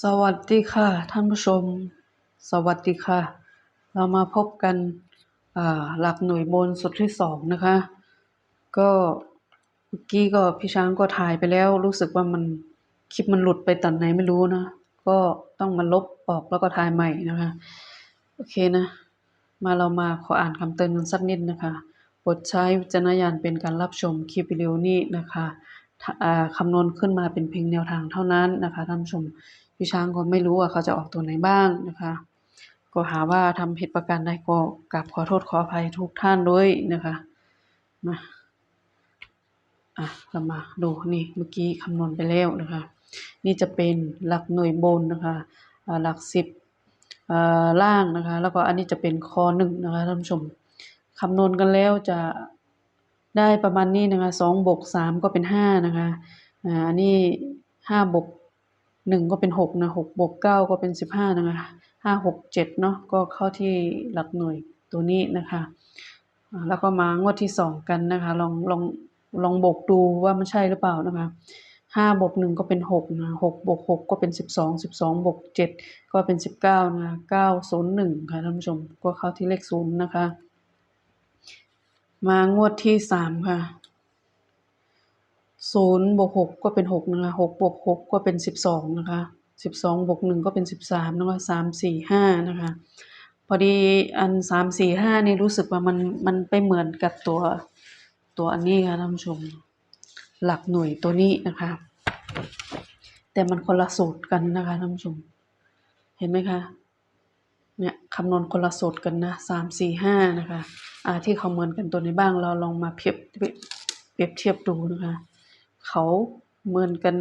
สวัสดีค่ะ ท่านผู้ชม สวัสดีค่ะ เรามาพบกันหลักหน่วยบนสุดที่สองนะคะ ก็เมื่อกี้ก็พี่ช้างก็ถ่ายไปแล้ว รู้สึกว่ามันคลิปมันหลุดไปตอนไหนไม่รู้นะ ก็ต้องมาลบออกแล้วก็ถ่ายใหม่นะคะ โอเคนะ มาเรามาขออ่านคำเตือนกันสักนิดนะคะโปรดใช้วิจารณญาณเป็นการรับชมคลิปวิดีโอนี้นะคะคำนวณขึ้นมาเป็นเพียงแนวทางเท่านั้นนะคะท่านผู้ชม พี่ช้างก็ไม่รู้ว่าเขาจะออกตัวไหนบ้างนะคะ ก็หาว่าทำผิดประการใดก็กราบขอโทษขออภัยทุกท่านด้วยนะคะมาอะเรามาดูนี่เมื่อกี้คำนวณไปแล้วนะคะ นี่จะเป็นหลักหน่วยบนนะคะหลักสิบอ่าล่างนะคะ แล้วก็อันนี้จะเป็นคอหนึ่งนะคะท่านผู้ชมคำนวณกันแล้วจะได้ประมาณนี้นะคะสองบวกสามก็เป็นห้านะคะอ่าอันนี้ห้าบวก หนึ่งก็เป็นหกนะหกบวกเก้าก็เป็นสิบห้านะคะห้าหกเจ็ดเนาะก็เข้าที่หลักหน่วยตัวนี้นะคะ แล้วก็มางวดที่สองกันนะคะ ลองลองลองบวกดูว่ามันใช่หรือเปล่านะคะห้าบวกหนึ่งก็เป็นหกนะหกบวกหกก็เป็นสิบสองสิบสองบวกเจ็ดก็เป็นสิบเก้านะเก้าศูนย์หนึ่งค่ะท่านผู้ชมก็เข้าที่เลขศูนย์นะคะ มางวดที่สามค่ะ ศูนย์บวกหกก็เป็นหกนะคะหกบวกหกก็เป็นสิบสองนะคะสิบสองบวกหนึ่งก็เป็นสิบสามนะคะสามสี่ห้านะคะ พอดีอันสามสี่ห้านี่รู้สึกว่ามันมันไปเหมือนกับตัวตัวอันนี้ค่ะท่านผู้ชม หลักหน่วยตัวนี้นะคะ แต่มันคนละสูตรกันนะคะท่านผู้ชม เห็นไหมคะเนี่ยคำนวณคนละสูตรกันนะสามสี่ห้านะคะอ่าที่เขาเหมือนกันตัวไหนบ้างเราลองมาเปรียบเปรียบเทียบดูนะคะ เขาเหมือนกัน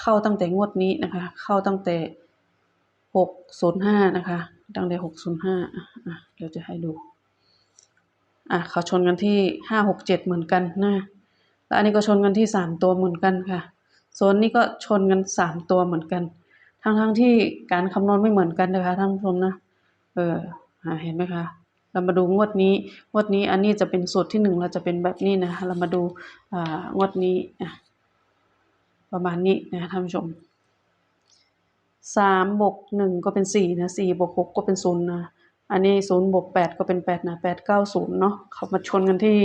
เข้าตั้งแต่งวดนี้นะคะ เข้าตั้งแต่หกศูนย์ห้านะคะ ตั้งแต่หกศูนย์ห้าอะเดี๋ยวจะให้ดู อะเขาชนกันที่ห้าหกเจ็ดเหมือนกันนะแล้วอันนี้ก็ชนกันที่สามตัวเหมือนกันค่ะส่วนนี้ก็ชนกันสามตัวเหมือนกัน ทั้งทั้งๆที่การคำนวณไม่เหมือนกันนะคะท่านผู้ชมนะ เออเห็นไหมคะ เรามาดูงวดนี้ งวดนี้อันนี้จะเป็นสูตรที่หนึ่งเราจะเป็นแบบนี้นะเรามาดูอ่างวดนี้อะ ประมาณนี้นะท่านผู้ชมสามบวกหนึ่งก็เป็นสี่นะสี่บวกหกก็เป็นศูนย์นะอันนี้ศูนย์บวกแปดก็เป็นแปดนะแปดเก้าศูนย์เนาะเขามาชนกันที่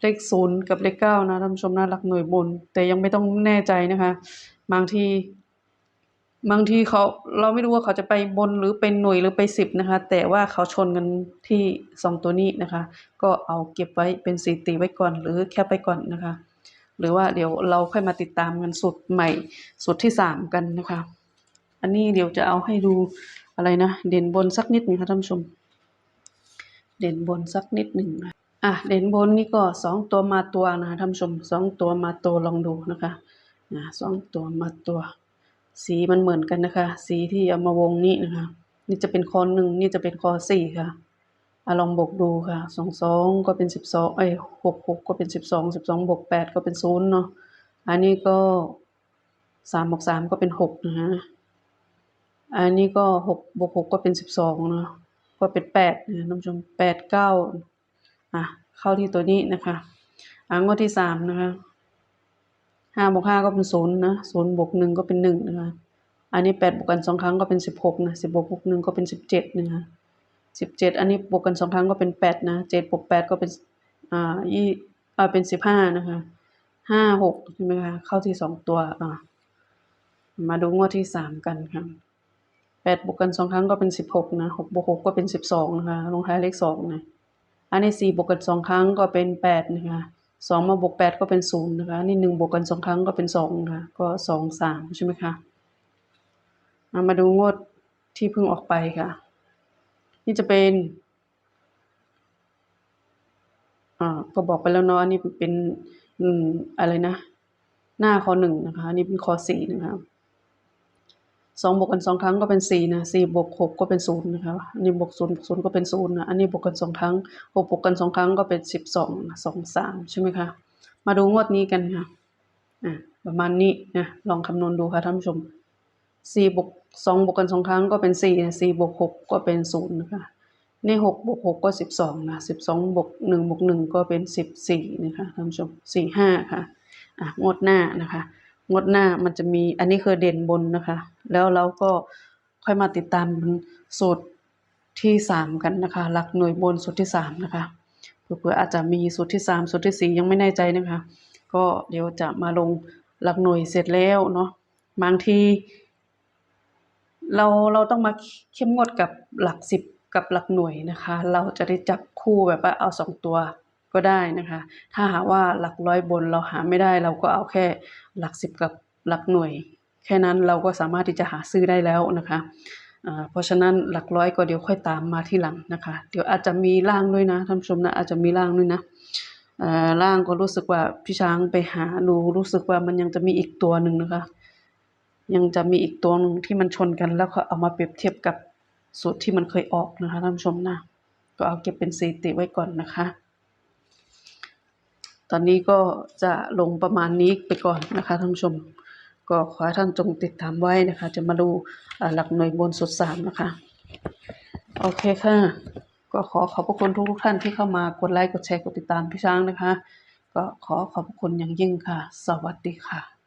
เลขศูนย์กับเลขเก้านะท่านผู้ชมนะหลักหน่วยบน แต่ยังไม่ต้องแน่ใจนะคะ บางทีบางทีเขาเราไม่รู้ว่าเขาจะไปบนหรือเป็นหน่วยหรือไปสิบนะคะ แต่ว่าเขาชนกันที่สองตัวนี้นะคะ ก็เอาเก็บไว้เป็นสถิติไว้ก่อนหรือแคปไปก่อนนะคะ หรือว่าเดี๋ยวเราค่อยมาติดตามกันสุดใหม่สุดที่สามกันนะคะ อันนี้เดี๋ยวจะเอาให้ดูอะไรนะ เด่นบนสักนิดนึงค่ะท่านผู้ชม เด่นบนสักนิดหนึ่งนะอะเด่นบนนี่ก็สองตัวมาตัวนะคะท่านผู้ชมสองตัวมาตัวลองดูนะคะนะสองตัวมาตัว สีมันเหมือนกันนะคะ สีที่เอามาวงนี้นะคะ นี่จะเป็นคอหนึ่งนี่จะเป็นคอสี่ค่ะ อลองบวกดูค่ะสองสองก็เป็นสิบสองเอ้ยหกหกก็เป็นสิบสองสิบสองบวกแปดก็เป็นศูนย์เนาะอันนี้ก็สามบวกสามก็เป็นหกนะฮะอันนี้ก็หกบวกหกก็เป็นสิบสองเนาะก็เป็นแปดนะท่านผู้ชมแปดเก้าอะเข้าที่ตัวนี้นะคะอ่างวดที่สามนะคะห้าบวกห้าก็เป็นศูนย์นะศูนย์บวกหนึ่งก็เป็นหนึ่งนะคะอันนี้แปดบวกกันสองครั้งก็เป็นสิบหกนะสิบบวกหกหนึ่งก็เป็นสิบเจ็ดนะคะ สิบเจ็ดอันนี้บวกกันสองครั้งก็เป็นแปดนะเจ็ดบวกแปดก็เป็นอ่ายี่อ่าเป็นสิบห้านะคะห้าหกใช่ไหมคะเข้าที่สองตัวอ่ามาดูงวดที่สามกันค่ะแปดบวกกันสองครั้งก็เป็นสิบหกนะหกบวกหกก็เป็นสิบสองนะคะลงท้ายเลขสองนะอันนี้สี่บวกกันสองครั้งก็เป็นแปดนะคะสองมาบวกแปดก็เป็นศูนย์นะคะ นี่หนึ่งบวกกันสองครั้งก็เป็นสองนะคะก็สองสามใช่ไหมคะเอามาดูงวดที่เพิ่งออกไปค่ะ นี่จะเป็นอ่าก็บอกไปแล้วเนาะอันนี้เป็นอืมอะไรนะ หน้าคอหนึ่งนะคะอันนี้เป็นคอสี่นะคะสองบวกกันสองครั้งก็เป็นสี่นะสี่บวกหกก็เป็นศูนย์นะคะอันนี้บวกศูนย์บวกศูนย์ก็เป็นศูนย์นะอันนี้บวกกันสองครั้งหกบวกกันสองครั้งก็เป็นสิบสองสองสามใช่ไหมคะมาดูงวดนี้กันค่ะอ่าประมาณนี้นะลองคำนวณดูค่ะท่านผู้ชม สี่บวกสองบวกกันสองครั้งก็เป็นสี่นะสี่บวกหกก็เป็นศูนย์นะคะนี่หกบวกหกก็สิบสองนะสิบสองบวกหนึ่งบวกหนึ่งก็เป็นสิบสี่นะคะท่านผู้ชมสี่ห้าค่ะอะงดหน้านะคะงดหน้ามันจะมีอันนี้คือเด่นบนนะคะ แล้วเราก็ค่อยมาติดตามสูตรที่สามกันนะคะหลักหน่วยบนสูตรที่สามนะคะเผื่ออาจจะมีสูตรที่สามสูตรที่สี่ยังไม่แน่ใจนะคะ ก็เดี๋ยวจะมาลงหลักหน่วยเสร็จแล้วเนาะบางที เราเราต้องมาเข้มงวดกับหลักสิบกับหลักหน่วยนะคะ เราจะได้จับคู่แบบว่าเอาสองตัวก็ได้นะคะ ถ้าหาว่าหลักร้อยบนเราหาไม่ได้เราก็เอาแค่หลักสิบกับหลักหน่วย แค่นั้นเราก็สามารถที่จะหาซื้อได้แล้วนะคะเพราะฉะนั้นหลักร้อยก็เดี๋ยวค่อยตามมาที่หลังนะคะ เดี๋ยวอาจจะมีล่างด้วยนะท่านผู้ชมนะอาจจะมีล่างด้วยนะล่างก็รู้สึกว่าพี่ช้างไปหาดูรู้สึกว่ามันยังจะมีอีกตัวหนึ่งนะคะ ยังจะมีอีกตัวหนึงที่มันชนกันแล้วก็เอามาเปรียบเทียบกับสูตรที่มันเคยออกนะคะท่านผู้ชมนะ ก็เอาเก็บเป็นสถิติไว้ก่อนนะคะ ตอนนี้ก็จะลงประมาณนี้ไปก่อนนะคะท่านผู้ชม ก็ขอให้ท่านจงติดตามไว้นะคะ จะมาดูหลักหน่วยบนสุดสามนะคะ โอเคค่ะ ก็ขอขอบพระคุณทุกๆท่านที่เข้ามากดไลค์กดแชร์กดติดตามพี่ช้างนะคะ ก็ขอขอบพระคุณอย่างยิ่งค่ะ สวัสดีค่ะ